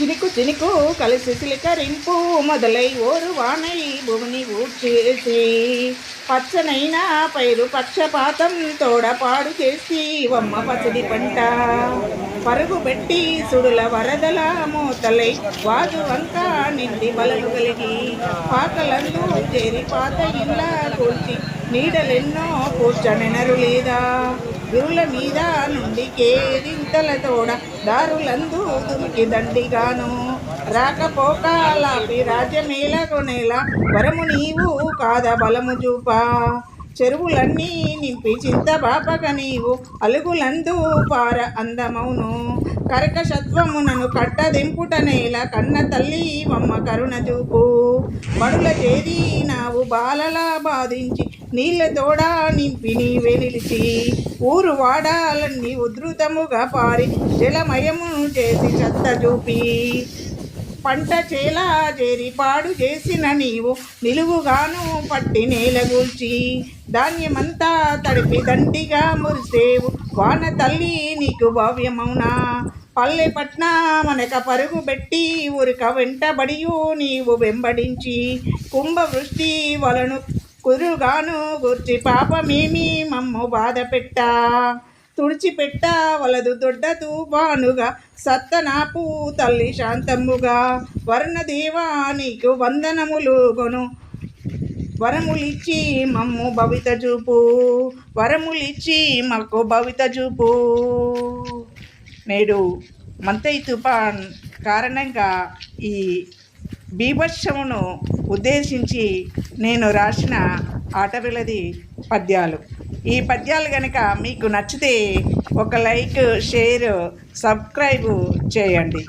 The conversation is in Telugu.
చినుకు చినుకు కలిసి సిలికరింపు మొదలై ఓరు వానై భూమిని ఊడ్చేసి పచ్చనైన పైరు పక్షపాతం తోడపాడు చేసి వమ్మ పచ్చడి పంట పరుగు పెట్టి సుడుల వరదల మూతలై వాజు వంక నిండి బలలు కలిగి పాకలందు చేరి పాత ఇళ్ళ కూల్చి నీడలెన్నో కూర్చనెనరు లేదా? గురుల మీద నుండి కేరింతల తోడ దారులందు దుమికి దండిగాను. రాకపోక లాపి రాజ్యమేల కొనేల వరము నీవు కాద బలము చూపా. చెరువులన్నీ నింపి చింత బాపక నీవు అలుగులందు పార అందమౌను. కరకశత్వమునను కట్టదెంపుట నేల కన్న తల్లి మమ్మ కరుణ చూపు. బడుల చేరి నావు బాలలా బాధించి నీళ్ళ తోడా నింపి నీవే నిలిచి. ఊరు వాడాలన్నీ ఉధృతముగా పారి జలమయమును చేసి చెత్త చూపి. పంట చేలా చేరి పాడు చేసిన నీవు నిలువుగాను పట్టి నేలగూల్చి ధాన్యమంతా తడిపి దండిగా మురిసేవు వాన తల్లి నీకు భవ్యమౌనా? పల్లె పట్న మనక పరుగు పెట్టి ఉరిక వెంటబడియు నీవు వెంబడించి కుంభవృష్టి వలను కురుగాను గుర్చి పాపమేమి మమ్ము బాధ పెట్టా? తుడిచిపెట్ట వలదు దొడ్డ తూపానుగా సత్తనాపు తల్లి శాంతముగా వర్ణదేవా నీకు వందనములు గొను. వరములిచ్చి మమ్ము భవిత చూపు. వరములిచ్చి మాకు భవిత చూపు. నేడు మంతై తుఫాన్ కారణంగా ఈ బీభత్సమును ఉద్దేశించి నేను రాసిన ఆటవిలది పద్యాలు. ఈ పద్యాలు కనుక మీకు నచ్చితే ఒక లైక్ షేర్ సబ్స్క్రైబ్ చేయండి.